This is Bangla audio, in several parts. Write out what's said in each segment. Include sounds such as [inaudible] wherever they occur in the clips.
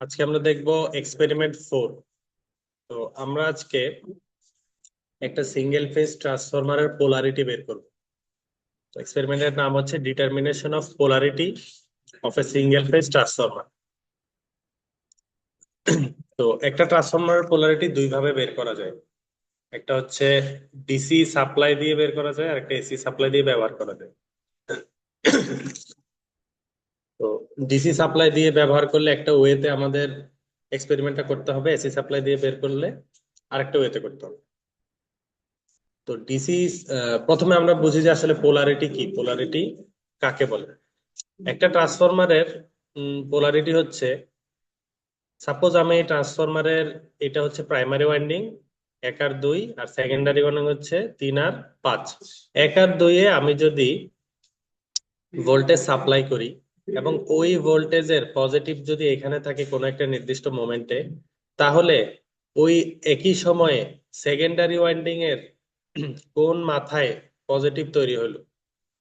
আজকে আমরা দেখব এক্সপেরিমেন্ট ফোর তো আমরা আজকে একটা সিঙ্গেল ফেজ ট্রান্সফরমারের পোলারিটি বের করব। এক্সপেরিমেন্টের নাম হচ্ছে determination of polarity of a single phase transformer তো একটা ট্রান্সফরমারের পোলারিটি দুই ভাবে বের করা যায়। একটা হচ্ছে ডিসি সাপ্লাই দিয়ে বের করা যায়, আর একটা এসি সাপ্লাই দিয়ে ব্যবহার করা যায়। ডিসি সাপ্লাই দিয়ে ব্যবহার করলে একটা ওয়েতে আমাদের এক্সপেরিমেন্টটা করতে হবে এসি সাপ্লাই দিয়ে বের করলে আরেকটা ওয়েতে করতে হবে। তো ডিসি প্রথমে আমরা বুঝি যে আসলে পোলারিটি কি? পোলারিটি কাকে বলে? একটা ট্রান্সফরমারের পোলারিটি হচ্ছে সাপোজ আমি এই ট্রান্সফরমারের এটা হচ্ছে প্রাইমারি ওয়াইন্ডিং এক আর দুই, আর সেকেন্ডারি ওয়াইন্ডিং হচ্ছে তিন আর পাঁচ। এক আর দুইয়ে আমি যদি ভোল্টেজ সাপ্লাই করি এবং ওই ভোল্টেজের পজিটিভ যদি এখানে থাকে কোনো একটা নির্দিষ্ট মোমেন্টে তাহলে ওই একই সময়ে সেকেন্ডারি ওয়াইন্ডিং এর [clears throat] কোন মাথায় পজিটিভ তৈরি হলো?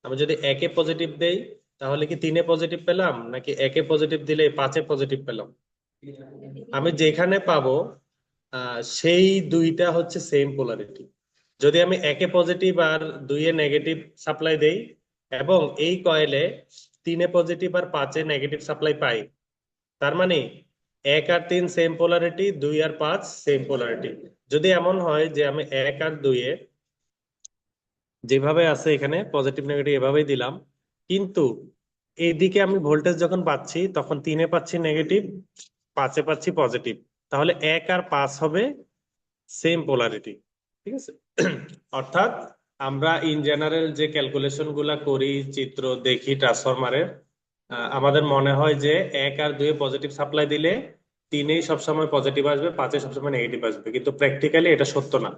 আমি যদি একে পজিটিভ দেই, তাহলে কি তিনে পজিটিভ পেলাম? নাকি একে পজিটিভ দিলে পাঁচে পজিটিভ পেলাম? আমি যেখানে পাবো সেই দুইটা হচ্ছে সেম পোলারিটি যদি আমি একে পজিটিভ আর দুইয়ে নেগেটিভ সাপ্লাই দেই, এবং এই কয়েলে তিনে পজিটিভ আর পাঁচে নেগেটিভ সাপ্লাই পাই। তার মানে এক আর তিন সেম পোলারিটি দুই আর পাঁচ সেম পোলারিটি যদি এমন হয় যে আমি এক আর দুইয়ে যেভাবে আছে এখানে পজিটিভ নেগেটিভ এভাবেই দিলাম, কিন্তু এইদিকে আমি ভোল্টেজ যখন পাচ্ছি, তখন তিনে পাচ্ছি নেগেটিভ পাঁচে পাচ্ছি পজিটিভ তাহলে এক আর পাঁচ হবে সেম পোলারিটি ঠিক আছে? অর্থাৎ আমরা ইন জেনারেল যে ক্যালকুলেশনগুলা করি, চিত্র দেখি ট্রান্সফরমারের আমাদের মনে হয় যে এক আর দুয়ে পজিটিভ সাপ্লাই দিলে তিনেই সবসময় পজিটিভ আসবে, পাঁচে সবসময় নেগেটিভ আসবে। কিন্তু প্র্যাকটিক্যালি এটা সত্য না।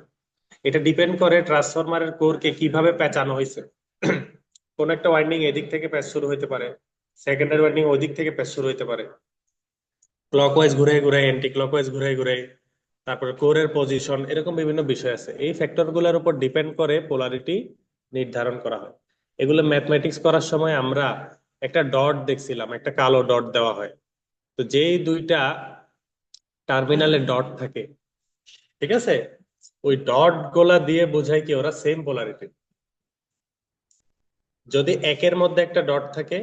এটা ডিপেন্ড করে ট্রান্সফরমারের কোরকে কীভাবে প্যাঁচানো হয়েছে। [clears throat] কোন একটা ওয়াইন্ডিং এদিক থেকে প্যাচ শুরু হতে পারে সেকেন্ডারি ওয়াইন্ডিং ওই দিক থেকে প্যাচ শুরু হতে পারে। ক্লকওয়াইজ ঘুরে ঘুরে অ্যান্টি ক্লকওয়াইজ ঘুরে ঘুরে তারপরে কোরের পজিশন এরকম বিভিন্ন বিষয় আছে। এই ফ্যাক্টরগুলোর উপর ডিপেন্ড করে পোলারিটি নির্ধারণ করা হয়। এগুলো ম্যাথমেটিক্স করার সময় আমরা একটা ডট দেখছিলাম, একটা কালো ডট দেওয়া হয়। তো যেই দুইটা টার্মিনালে ডট থাকে, ঠিক আছে? ওই ডটগুলা দিয়ে বোঝায় কি ওরা সেম পোলারিটি যদি একের মধ্যে একটা ডট থাকে,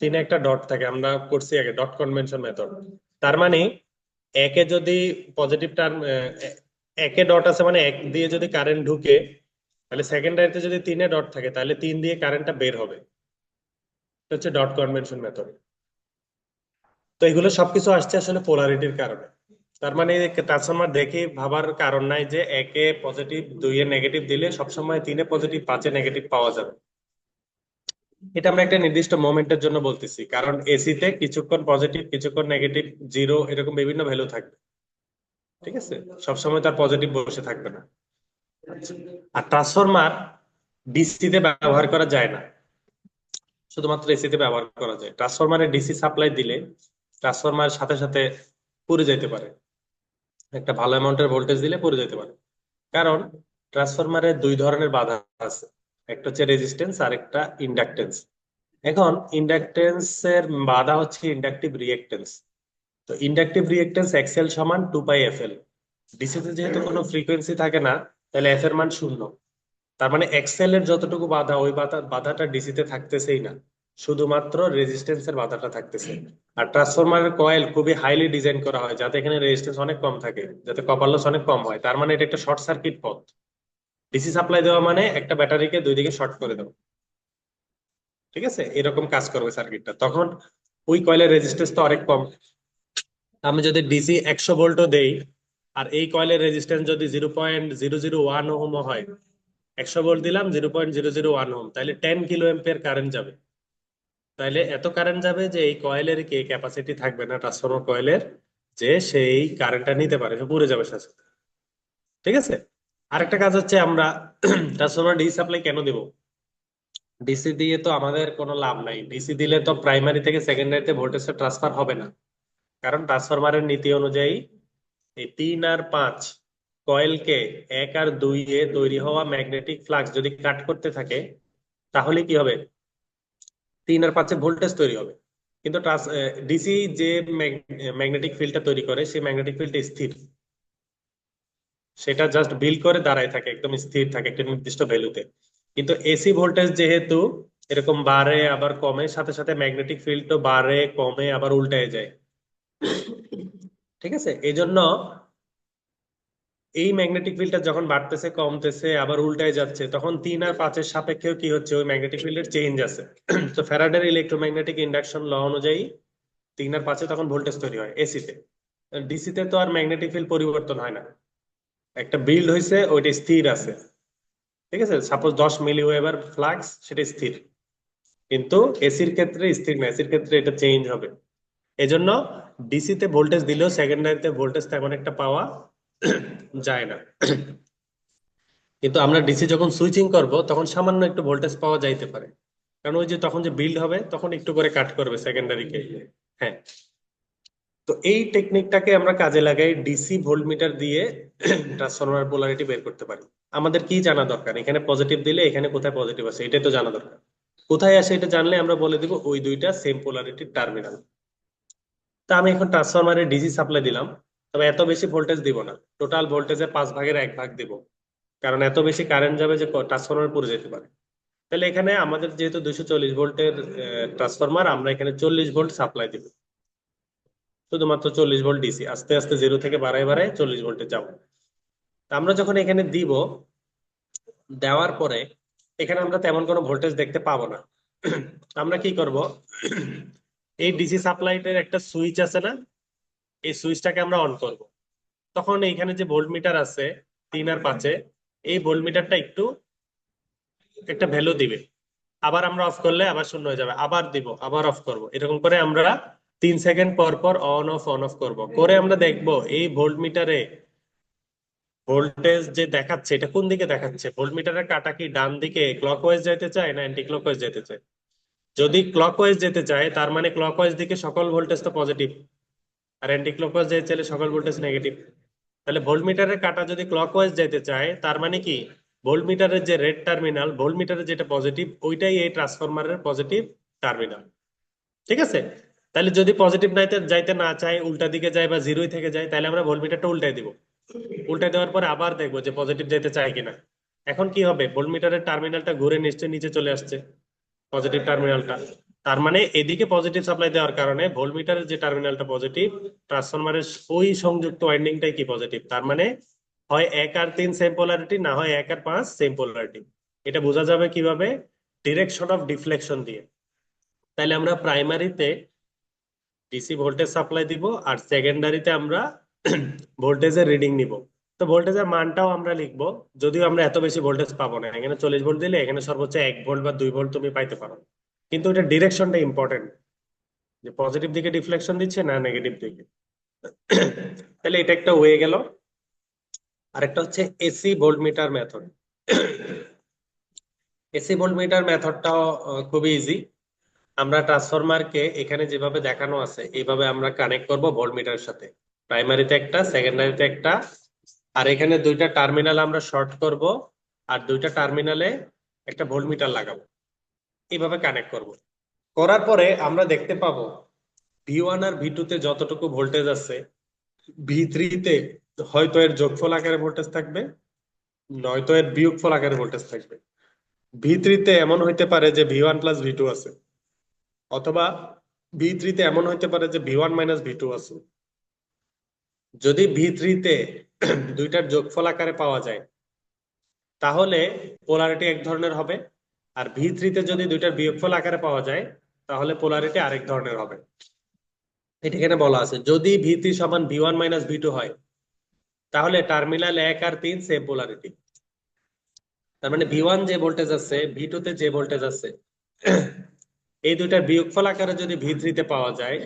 তিনে একটা ডট থাকে, আমরা করছি আগে ডট কনভেনশন মেথড তার মানে একে যদি পজিটিভ টার্ম একে ডট আছে মানে এক দিয়ে যদি কারেন্ট ঢুকে, তাহলে সেকেন্ডারিতে যদি তিনে ডট থাকে, তাহলে তিন দিয়ে কারেন্টটা বের হবে। হচ্ছে ডট কনভেনশন মেথড তো এগুলো সবকিছু আসছে আসলে পোলারিটির কারণে। তার মানে ট্রান্সফরমার দেখে, ভাবার কারণ নাই যে একে পজিটিভ দুইয়ে নেগেটিভ দিলে সবসময় তিনে পজিটিভ পাঁচে নেগেটিভ পাওয়া যাবে। এটা আমরা একটা নির্দিষ্ট মোমেন্টের জন্য বলতেছি, কারণ এসিতে কিছুক্ষণ পজিটিভ কিছুক্ষণ নেগেটিভ জিরো এরকম বিভিন্ন ভ্যালু থাকবে। ঠিক আছে? সবসময় তার পজিটিভ বসে থাকবে না। আর ট্রান্সফরমার ডিসিতে ব্যবহার করা যায় না। শুধুমাত্র এসিতে ব্যবহার করা যায়। ট্রান্সফরমারে ডিসি সাপ্লাই দিলে ট্রান্সফরমার সাথে সাথে পুড়ে যেতে পারে। একটা ভালো অ্যামাউন্টের ভোল্টেজ দিলে পুড়ে যেতে পারে। কারণ ট্রান্সফরমারে দুই ধরনের বাধা আছে। একটা হচ্ছে রেজিস্ট্যান্স আর একটা ইন্ডাকটেন্স এখন ইন্ডাকটেন্স এর বাধা হচ্ছে ইন্ডাকটিভ রিয়েক্টেন্স তো ইন্ডাকটিভ রিয়েক্টেন্স এক্সেল সমান টু পাই এফ এল ডিসিতে যেহেতু কোনো ফ্রিকোয়েন্সি থাকে না, তাহলে এফ এর মান শূন্য। তার মানে এক্সেল এর যতটুকু বাধা, ওই বাধা, বাধাটা ডিসিতে থাকতেছেই না। শুধুমাত্র রেজিস্ট্যান্স এর বাধাটা থাকতেছে। আর ট্রান্সফরমারের কয়েল খুবই হাইলি ডিজাইন করা হয়, যাতে এখানে রেজিস্ট্যান্স অনেক কম থাকে, যাতে কপার লস অনেক কম হয়। তার মানে এটা একটা শর্ট সার্কিট পথ। ডিসি সাপ্লাই দেওয়া মানে একটা ব্যাটারিকে দুই দিকে শর্ট করে দেবো ঠিক আছে? এরকম কাজ করবে সার্কিটটা তখন ওই কয়েলের রেজিস্ট্যান্স তো অনেক কম। আমি যদি ডিসি একশো ভোল্টও দেই, আর এই কয়েলের রেজিস্ট্যান্স যদি zero point zero zero one ohm হয়, একশো ভোল্ট দিলাম zero point zero zero one ohm তাহলে টেন কিলো এম্পিয়ার কারেন্ট যাবে। তাহলে এত কারেন্ট যাবে যে এই কয়েলের কে ক্যাপাসিটি থাকবে না ট্রান্সফরমার কয়েলের যে সেই কারেন্টটা নিতে পারে পুড়ে যাবে সাথে। ঠিক আছে? আরেকটা কাজ হচ্ছে আমরা ট্রান্সফরমার ডিসি সাপ্লাই কেন দেব? ডিসি দিয়ে তো আমাদের কোনো লাভ নাই। ডিসি দিলে তো প্রাইমারি থেকে সেকেন্ডারিতে ভোল্টেজটা ট্রান্সফার হবে না। কারণ ট্রান্সফরমারের নীতি অনুযায়ী এই তিন আর পাঁচ কয়েলকে এক আর দুই এ তৈরি হওয়া ম্যাগনেটিক ফ্লাক্স যদি কাট করতে থাকে, তাহলে কি হবে? তিন আর পাঁচে ভোল্টেজ তৈরি হবে। কিন্তু ডিসি যে ম্যাগনেটিক ফিল্ডটা তৈরি করে, সেই ম্যাগনেটিক ফিল্ডটা স্থির। সেটা জাস্ট বিল করে দাঁড়ায় থাকে, একদম স্থির থাকে একটা নির্দিষ্ট ভ্যালুতে কিন্তু এসি ভোল্টেজ যেহেতু, এরকম বাড়ে আবার কমে, সাথে সাথে ম্যাগনেটিক ফিল্ডও বাড়ে কমে আবার উল্টায় যায়। ঠিক আছে? এই জন্য এই ম্যাগনেটিক ফিল্ডটা যখন বাড়তেছে, কমতেছে, আবার উল্টায় যাচ্ছে, তখন তিন আর পাঁচের সাপেক্ষেও কি হচ্ছে? ওই ম্যাগনেটিক ফিল্ডের চেঞ্জ আছে। তো ফ্যারাডের ইলেকট্রোম্যাগনেটিক ইন্ডাকশন ল অনুযায়ী তিন আর পাঁচে তখন ভোল্টেজ তৈরি হয় এসিতে ডিসিতে তো। আর ম্যাগনেটিক ফিল্ড পরিবর্তন হয় না। একটা বিল্ড হয়েছে ওইটা স্থির আছে। ঠিক আছে? সাপোজ দশ মিলি ওয়েবার ফ্লাক্স সেটা স্থির। কিন্তু এসির ক্ষেত্রে স্থির না এসির ক্ষেত্রে এটা চেঞ্জ হবে। এজন্য ডিসিতে ভোল্টেজ দিলেও সেকেন্ডারিতে ভোল্টেজ তেমন একটা পাওয়া যায় না। কিন্তু আমরা ডিসি যখন সুইচিং করব, তখন সামান্য একটু ভোল্টেজ পাওয়া যাইতে পারে। কারণ ওই যে তখন যে বিল্ড হবে, তখন একটু করে কাট করবে সেকেন্ডারিকে হ্যাঁ। তো এই টেকনিকটাকে আমরা কাজে লাগাই ডিসি ভোল্টমিটার দিয়ে [clears throat] ট্রান্সফরমার পোলারিটি বের করতে পারি। আমাদের কি জানা দরকার? এখানে পজিটিভ দিলে এখানে কোথায় পজিটিভ আছে? এটাই তো জানা দরকার। কোথায় আসে এটা জানলে আমরা বলে দিব ওই দুইটা সেম পোলারিটির টার্মিনাল তা আমি এখন ট্রান্সফরমারে ডিসি সাপ্লাই দিলাম। তবে এত বেশি ভোল্টেজ দিব না। টোটাল ভোল্টেজের পাঁচ ভাগের এক ভাগ দিব। কারণ এত বেশি কারেন্ট যাবে যে ট্রান্সফরমার পুড়ে যেতে পারে। তাহলে এখানে আমাদের যেহেতু দুইশো চল্লিশ ভোল্টের ট্রান্সফরমার আমরা এখানে চল্লিশ ভোল্ট সাপ্লাই দিব। শুধুমাত্র চল্লিশ ভোল্ট ডিসি আস্তে আস্তে জিরো থেকে বাড়ায় বাড়ায় চল্লিশ ভোল্টে যাব। আমরা যখন এখানে দিব, দেওয়ার পরে এখানে আমরা তেমন কোনো ভোল্টেজ দেখতে পাবো না। আমরা কি করব? এই ডিসি সাপ্লাইটের একটা সুইচ আছে না? এই সুইচটাকে আমরা অন করব। তখন এইখানে যে ভোল্ট মিটার আছে, তিন আর পাঁচে, এই ভোল্ট মিটারটা একটু একটা ভ্যালু দিবে। আবার আমরা অফ করলে আবার শূন্য হয়ে যাবে। আবার দিব, আবার অফ করব। এরকম করে আমরা তিন সেকেন্ড পর পর অন অফ অন অফ করব। করে আমরা দেখব, এই ভোল্ট মিটারে ভোল্টেজ যে দেখাচ্ছে, এটা কোন দিকে দেখাচ্ছে? ভোল্ট মিটারের কাটা কি ডান দিকে ক্লকওয়াইজ যেতে চায় না অ্যান্টি ক্লকওয়াইজ যেতে চায়? যদি ক্লকওয়াইজ যেতে চায়, তার মানে ক্লকওয়াইজ দিকে সকল ভোল্টেজ তো পজিটিভ আর অ্যান্টি ক্লকওয়াইজ যেতে চাইলে সকল ভোল্টেজ নেগেটিভ তাহলে ভোল্ট মিটারের কাটা যদি ক্লকওয়াইজ যেতে চায়, তার মানে কি? ভোল্ট মিটারের যে রেড টার্মিনাল ভোল্ট মিটারের যেটা পজিটিভ ওইটাই এই ট্রান্সফরমারের পজিটিভ টার্মিনাল ঠিক আছে? তাহলে যদি পজিটিভ নাইতে যাইতে না চাই, উল্টা দিকে যায় বা জিরোই থেকে যায় তাহলে আমরা ভোল্ট মিটারটা উল্টাই দিব। উল্টাই দেওয়ার পরে আবার দেখব যে পজিটিভ যাইতে চাই কিনা। এখন কি হবে? ভোল্ট মিটারের টার্মিনালটা ঘুরে নিশ্চয়ই নিচে চলে আসছে পজিটিভ টার্মিনালটা তার মানে এদিকে পজিটিভ সাপ্লাই দেওয়ার কারণে ভোল্ট মিটারের যে টার্মিনালটা পজিটিভ ট্রান্সফরমারের ওই সংযুক্ত ওয়াইন্ডিংটাই কি পজিটিভ তার মানে হয় এক আর তিন সেম পোলারিটি না হয় এক আর পাঁচ সেম পোলারিটি এটা বোঝা যাবে কীভাবে? ডিরেকশন অফ ডিফ্লেকশন দিয়ে। তাহলে আমরা প্রাইমারিতে ডিসি ভোল্টেজ সাপ্লাই দিব আর সেকেন্ডারিতে আমরা [clears throat] ভোল্টেজের রিডিং নিব। তো ভোল্টেজের মানটাও আমরা লিখব। যদিও আমরা এত বেশি ভোল্টেজ পাবো না, এখানে চল্লিশ ভোল্ট দিলে এখানে সর্বোচ্চ এক ভোল্ট বা দুই ভোল্ট তুমি পাইতে পারো। কিন্তু এটা ডিরেকশনটা ইম্পর্টেন্ট যে পজিটিভ দিকে ডিফ্লেকশন দিচ্ছে না নেগেটিভ দিকে। [clears throat] তাহলে এটা একটা হয়ে গেল। আরেকটা হচ্ছে AC voltmeter method AC voltmeter মেথডটাও খুবই ইজি আমরা ট্রান্সফরমারকে এখানে যেভাবে দেখানো আছে, এইভাবে আমরা কানেক্ট করব ভোল্টমিটারের সাথে। প্রাইমারিতে একটা সেকেন্ডারিতে একটা। আর এখানে দুইটা টার্মিনাল আমরা শর্ট করব, আর দুইটা টার্মিনালে একটা ভোল্টমিটার লাগাবো। এইভাবে কানেক্ট করব। করার পরে আমরা দেখতে পাবো ভি ওয়ান আর ভি টু তে যতটুকু ভোল্টেজ আছে ভি তে হয়তো এর যোগফল আকারে ভোল্টেজ থাকবে, নয়তো এর বিয়োগফল আকারে ভোল্টেজ থাকবে। ভি তে এমন হইতে পারে যে V one plus V two আছে। অথবা ভি তে এমন হইতে পারে যে V one minus V two আছে। যদি ভি তে [clears throat] দুইটার যোগফল আকারে পাওয়া যায়, তাহলে পোলারিটি এক ধরনের হবে। আর ভি তে যদি দুইটার বিয়োগফল আকারে পাওয়া যায়, তাহলে পোলারিটি আরেক ধরনের হবে। এটা এখানে বলা আছে। যদি ভি থ্রি সমান V one minus V two হয়, তাহলে টার্মিনাল এক আর তিন সেম পোলারিটি তার মানে ভি ওয়ান যে ভোল্টেজ আছে, ভি টু তে যে ভোল্টেজ আছে এই দুইটার বিয়োগফল আকারে যদি ভি তে পাওয়া যায়,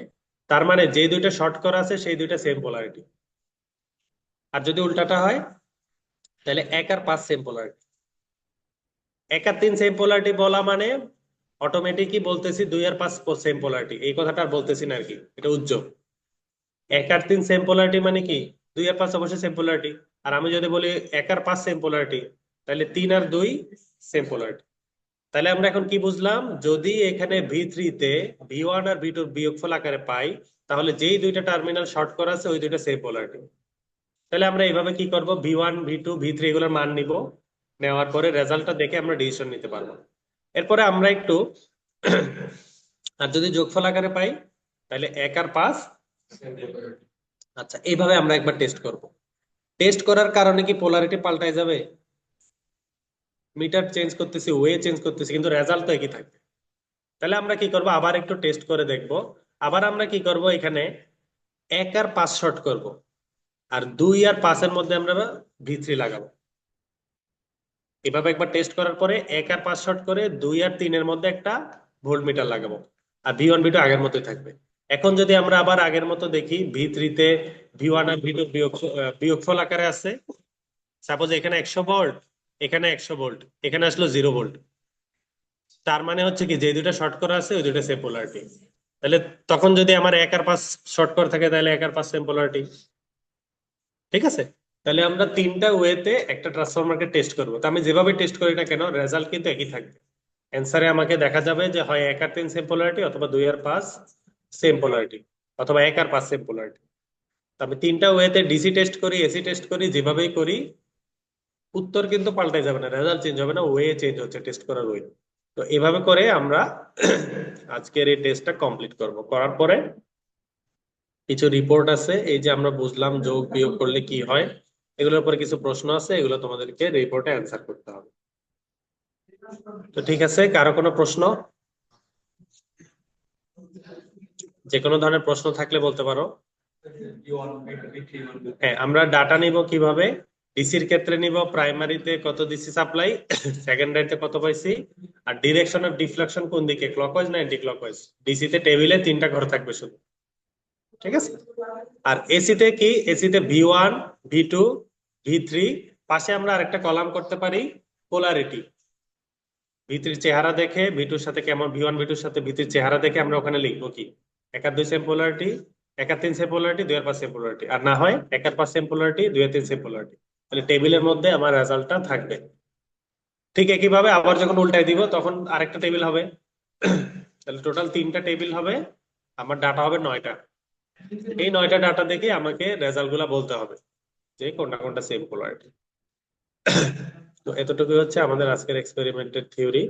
তার মানে যে দুইটা শর্ট করা আছে, সেই দুইটা সেম পোলারিটি আর যদি উল্টাটা হয়, তাহলে এক আর পাঁচ সেম পোলারিটি এক আর তিন সেম পোলারিটি বলা মানে অটোমেটিকই বলতেছি দুই আর পাঁচ সেম পোলারিটি এই কথাটা আর বলতেছি না আর কি, এটা উজ্জ্বল। এক আর তিন সেম পোলারিটি মানে কি? দুই আর পাঁচ অবশ্যই সেম পোলারিটি আর আমি যদি বলি এক আর পাঁচ সেম পোলারিটি তাহলে তিন আর দুই সেম পোলারিটি তাহলে আমরা এখন কি বুঝলাম? যদি এখানে ভি তে ভি ওয়ান আর ভি টুর বিয়োগফল আকারে পাই, তাহলে যেই দুইটা টার্মিনাল শর্ট করা আছে, ওই দুইটা সেম পোলারিটি তাহলে আমরা এইভাবে কি করব? V one V two V three এগুলোর মান নিব। নেওয়ার পরে রেজাল্টটা দেখে আমরা ডিসিশন নিতে পারব। এরপরে আমরা একটু [clears throat] আর যদি যোগফল আকারে পাই, তাহলে এক আর পাঁচ। আচ্ছা এইভাবে আমরা একবার টেস্ট করব। টেস্ট করার কারণে কি পোলারিটি পাল্টায় যাবে? মিটার চেঞ্জ করতেছি ওয়ে চেঞ্জ করতেছি, কিন্তু রেজাল্ট তো একই থাকবে। তাহলে আমরা কি করব? আবার একটু টেস্ট করে দেখব। আবার আমরা কি করব? এখানে এক আর পাঁচ শর্ট করব। আর দুই আর পাঁচের মধ্যে আমরা ভি থ্রি লাগাবো। এভাবে একবার টেস্ট করার পরে এক আর পাঁচ শর্ট করে দুই আর তিনের মধ্যে একটা ভোল্ট মিটার লাগাবো। আর ভি ওয়ান ভি টু আগের মতোই থাকবে। এখন যদি আমরা আবার আগের মতো দেখি ভি থ্রিতে ভি ওয়ান আর ভি টু বিয়োগ, বিয়োগফল আকারে আছে। সাপোজ এখানে একশো ভোল্ট এখানে একশো ভোল্ট, এখানে আসলো জিরো ভোল্ট। তার মানে হচ্ছে কি, যে দুইটা শর্ট করা আছে, ওই দুইটা সেম পোলারিটি তাহলে তখন যদি আমার এক আর পাঁচ শর্ট করা থাকে, তাহলে এক আর পাঁচ সেম পোলারিটি ঠিক আছে? তাহলে আমরা তিনটা ওয়েতে একটা ট্রান্সফরমারকে টেস্ট করব। তো আমি যেভাবে টেস্ট করি না কেন রেজাল্ট কিন্তু একই থাকবে। অ্যান্সারে আমাকে দেখা যাবে যে হয় এক আর তিন সেম পোলারিটি অথবা দুই আর পাঁচ সেম পোলারিটি অথবা এক আর পাঁচ সেম পোলারিটি আমি তিনটা ওয়েতে ডিসি টেস্ট করি এসি টেস্ট করি, যেভাবেই করি উত্তর কিন্তু পাল্টাই যাবে না রেজাল্ট চেঞ্জ হবে না ওয়ে চেঞ্জ হচ্ছে টেস্ট করার ওয়ে তো এভাবে করে আমরা আজকের এই টেস্টটা কমপ্লিট করব। করার পরে কিছু রিপোর্ট আছে, এই যে আমরা বুঝলাম যোগ বিয়োগ করলে কি হয়, এগুলোর উপরে কিছু প্রশ্ন আছে, এগুলো তোমাদেরকে রিপোর্টে অ্যান্সার করতে হবে। তো ঠিক আছে, কারও কোনো প্রশ্ন? যে কোনো ধরনের প্রশ্ন থাকলে বলতে পারো। হ্যাঁ আমরা ডাটা নিব কীভাবে? ডিসির ক্ষেত্রে নিব প্রাইমারিতে কত ডিসি সাপ্লাই সেকেন্ডারিতে কত পাইছি, আর ডিরেকশন অফ ডিফ্লেকশন কোন দিকে ক্লকওয়াইজ না অ্যান্টি ক্লকওয়াইজ ডিসিতে টেবিলে তিনটা ঘর থাকবে শুধু। ঠিক আছে? আর এসিতে কি? এসিতে V one V two V three পাশে আমরা আরেকটা কলাম করতে পারি পোলারিটি ভি থ্রির চেহারা দেখে ভি টুর সাথে কেমন ভি ওয়ান ভি টুর সাথে ভিত্রির চেহারা দেখে আমরা ওখানে লিখব কি? এক আর দুই সেম পোলারিটি এক আর তিন সেম পোলারিটি দুই আর পাঁচ সেম পোলারিটি আর না হয়, এক আর পাঁচ সেম পোলারিটি দুই আর তিন সেম পোলারিটি তাহলে টেবিলের মধ্যে আমার রেজাল্টটা থাকবে। ঠিক একইভাবে আবার যখন উল্টাই দিব, তখন আরেকটা টেবিল হবে। তাহলে টোটাল তিনটা টেবিল হবে। আমার ডাটা হবে নয়টা। এই নয়টা ডাটা দেখে আমাকে রেজাল্টগুলা বলতে হবে যে কোনটা কোনটা সেম পোলারিটি তো এতটুকু হচ্ছে আমাদের আজকের এক্সপেরিমেন্টের থিওরি